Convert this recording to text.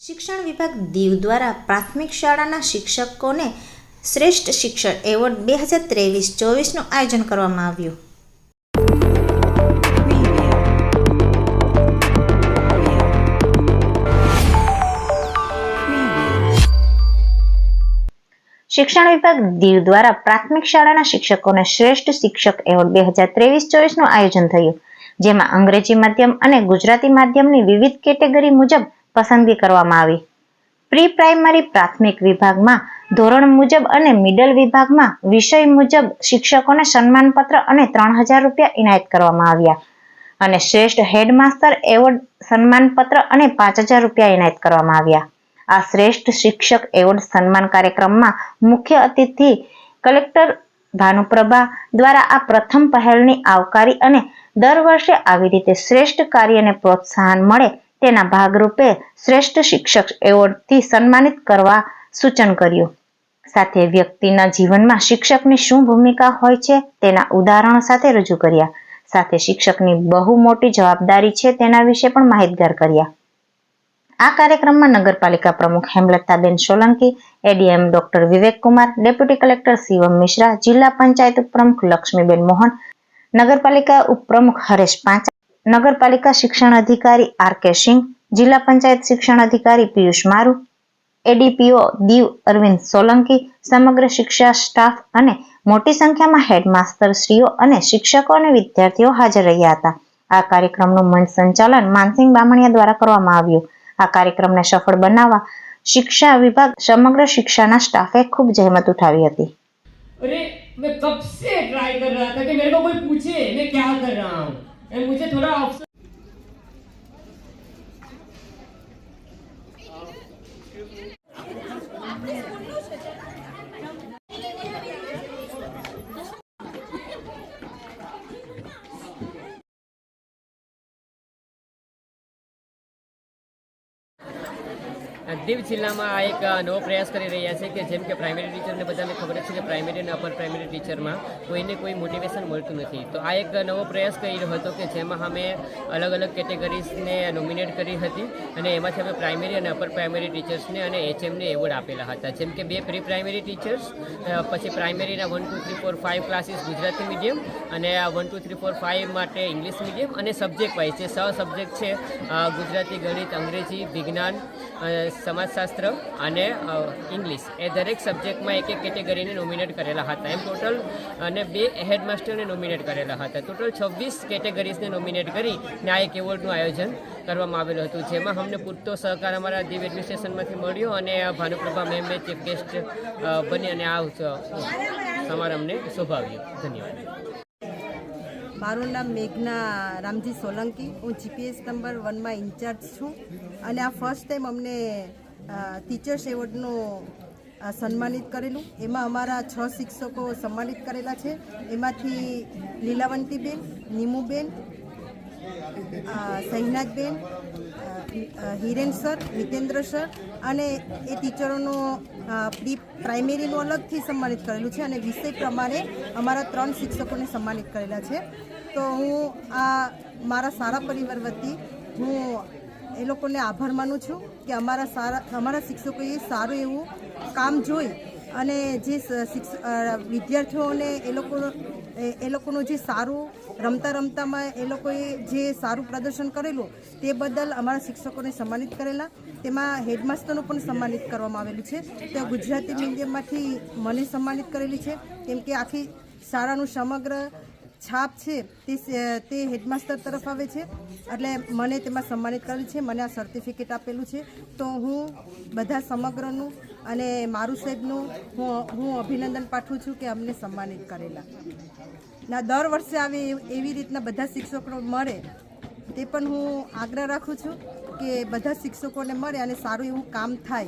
શિક્ષણ વિભાગ દીવ દ્વારા પ્રાથમિક શાળાના શિક્ષકોને શ્રેષ્ઠ શિક્ષક એવોર્ડ બે હજાર ત્રેવીસ ચોવીસનું આયોજન કરવામાં આવ્યું. શિક્ષણ વિભાગ દીવ દ્વારા પ્રાથમિક શાળાના શિક્ષકોને શ્રેષ્ઠ શિક્ષક એવોર્ડ બે હજાર ત્રેવીસ ચોવીસનું આયોજન થયું. જેમાં અંગ્રેજી માધ્યમ અને ગુજરાતી માધ્યમની વિવિધ કેટેગરી મુજબ પસંદગી કરવામાં આવી. પ્રી પ્રાઇમરી પ્રાથમિક વિભાગમાં ધોરણ મુજબ અને મિડલ વિભાગમાં વિષય મુજબ શિક્ષકોને સન્માનપત્ર અને ત્રણ હજાર રૂપિયા ઇનાયત કરવામાં આવ્યા. અને શ્રેષ્ઠ હેડમાસ્ટર એવોર્ડ સન્માનપત્ર અને પાંચ હજાર રૂપિયા ઇનાયત કરવામાં આવ્યા. આ શ્રેષ્ઠ શિક્ષક એવોર્ડ સન્માન કાર્યક્રમમાં મુખ્ય અતિથિ કલેક્ટર ભાનુપ્રભા દ્વારા આ પ્રથમ પહેલની આવકારી અને દર વર્ષે આવી રીતે શ્રેષ્ઠ કાર્યને પ્રોત્સાહન મળે તેના ભાગરૂપે શ્રેષ્ઠ શિક્ષક એવોર્ડથી સન્માનિત કરવા સૂચન કર્યું. સાથે વ્યક્તિના જીવનમાં શિક્ષકની શું ભૂમિકા હોય છે તેના ઉદાહરણ સાથે રજૂ કર્યા. સાથે શિક્ષકની બહુ મોટી જવાબદારી છે તેના વિશે પણ માહિતગાર કર્યા. આ કાર્યક્રમમાં નગરપાલિકા પ્રમુખ Hemlataben Solanki, ADM doctor Vivek Kumar deputy collector Shivam Mishra, જિલ્લા પંચાયત ઉપપ્રમુખ લક્ષ્મીબેન મોહન, નગરપાલિકા ઉપપ્રમુખ હરેશ પાંચા નગરપાલિકા શિક્ષણ અધિકારી આર કે સિંહ જિલ્લા પંચાયત શિક્ષણ અધિકારી પિયુષ મારુ એડીપીઓ દીવ અરવિંદ સોલંકી સમગ્ર શિક્ષા સ્ટાફ અને મોટી સંખ્યામાં હેડમાસ્ટર શ્રીઓ અને શિક્ષકો અને વિદ્યાર્થીઓ હાજર રહ્યા હતા આ કાર્યક્રમનું મંચ સંચાલન માનસિંહ બામણિયા દ્વારા કરવામાં આવ્યું આ કાર્યક્રમને સફળ બનાવવા શિક્ષા વિભાગ સમગ્ર શિક્ષાના સ્ટાફે ખૂબ જહેમત ઉઠાવી હતી अरे मैं कब से ट्राई कर रहा था कि मेरे को कोई पूछे मैं क्या कर रहा हूँ and we said દીવ જિલ્લામાં આ એક નવો પ્રયાસ કરી રહ્યા છે કે જેમ કે પ્રાઇમરી ટીચરને બધાને ખબર છે કે પ્રાઇમરી અને અપર પ્રાઇમરી ટીચરમાં કોઈને કોઈ મોટિવેશન મળતું નથી. તો આ એક નવો પ્રયાસ કર્યો હતો કે જેમાં અમે અલગ અલગ કેટેગરીઝને નોમિનેટ કરી હતી અને એમાંથી અમે પ્રાઇમરી અને અપર પ્રાઇમરી ટીચર્સને અને એચએમને એવોર્ડ આપેલા હતા. જેમ કે બે પ્રી પ્રાઇમરી ટીચર્સ પછી પ્રાઇમરીના one two three four five classes Gujarati medium અને one two three four five માટે ઇંગ્લિશ મીડિયમ અને સબ્જેક્ટ વાઇઝ જે સ સબ્જેક્ટ છે ગુજરાતી, ગણિત, અંગ્રેજી, વિજ્ઞાન સમાજશાસ્ત્ર અને ઇંગ્લિશ એ દરેક સબ્જેક્ટમાં એક એક કેટેગરીને નોમિનેટ કરેલા હતા. એમ ટોટલ અને બે હેડમાસ્ટરને નોમિનેટ કરેલા હતા. ટોટલ છવ્વીસ કેટેગરીઝને નોમિનેટ કરી ને એક એવોર્ડનું આયોજન કરવામાં આવેલું હતું, જેમાં અમને પૂરતો સહકાર અમારા દીવ એડમિનિસ્ટ્રેશનમાંથી મળ્યો અને ભાનુપ્રભા મેમે ચીફ ગેસ્ટ બની અને આ સમારંભને શોભાવ્યો. ધન્યવાદ. મારું નામ મેઘના રામજી સોલંકી. હું જીપીએસ નંબર વનમાં ઇન્ચાર્જ છું. અને આ ફર્સ્ટ ટાઈમ અમને ટીચર્સ એવોર્ડનું સન્માનિત કરેલું. એમાં અમારા છ શિક્ષકો સન્માનિત કરેલા છે. એમાંથી લીલાવંતીબેન, નીમુબેન સહિનાજબેન હિરેન સર મિતેન્દ્ર સર અને એ ટીચરોનું પ્રી, પ્રાઇમરીનું અલગથી સન્માનિત કરેલું છે અને વિષય પ્રમાણે અમારા ત્રણ શિક્ષકોને સન્માનિત કરેલા છે. તો હું આ મારા સારા પરિવાર વતી હું એ લોકોને આભાર માનું છું કે અમારા સારા, અમારા શિક્ષકોએ સારું એવું કામ જોઈ અને જે વિદ્યાર્થીઓને એ લોકો એ- લોકોનું જે સારું રમતા રમતામાં એ લોકોએ જે સારું પ્રદર્શન કરેલું, તે બદલ અમારા શિક્ષકોને સન્માનિત કરેલા. તેમાં હેડમાસ્ટરનું પણ સન્માનિત કરવામાં આવેલું છે. તે ગુજરાતી મીડિયમમાંથી મને સન્માનિત કરેલી છે. કેમ કે આખી શાળાનું સમગ્ર છાપ છે તે તે હેડમાસ્ટર તરફ આવે છે. એટલે મને તેમાં સન્માનિત કરેલું છે, મને આ સર્ટિફિકેટ આપેલું છે. તો હું બધા સમગ્રનું અને મારું સાહેબનું હું હું અભિનંદન પાઠવું છું કે અમને સન્માનિત કરેલા. ના, દર વર્ષે આવે એવ- રીતના બધા શિક્ષકો મળે. તે પણ હું આગ્રહ રાખું છું કે બધા શિક્ષકોને મળે અને સારું એવું કામ થાય.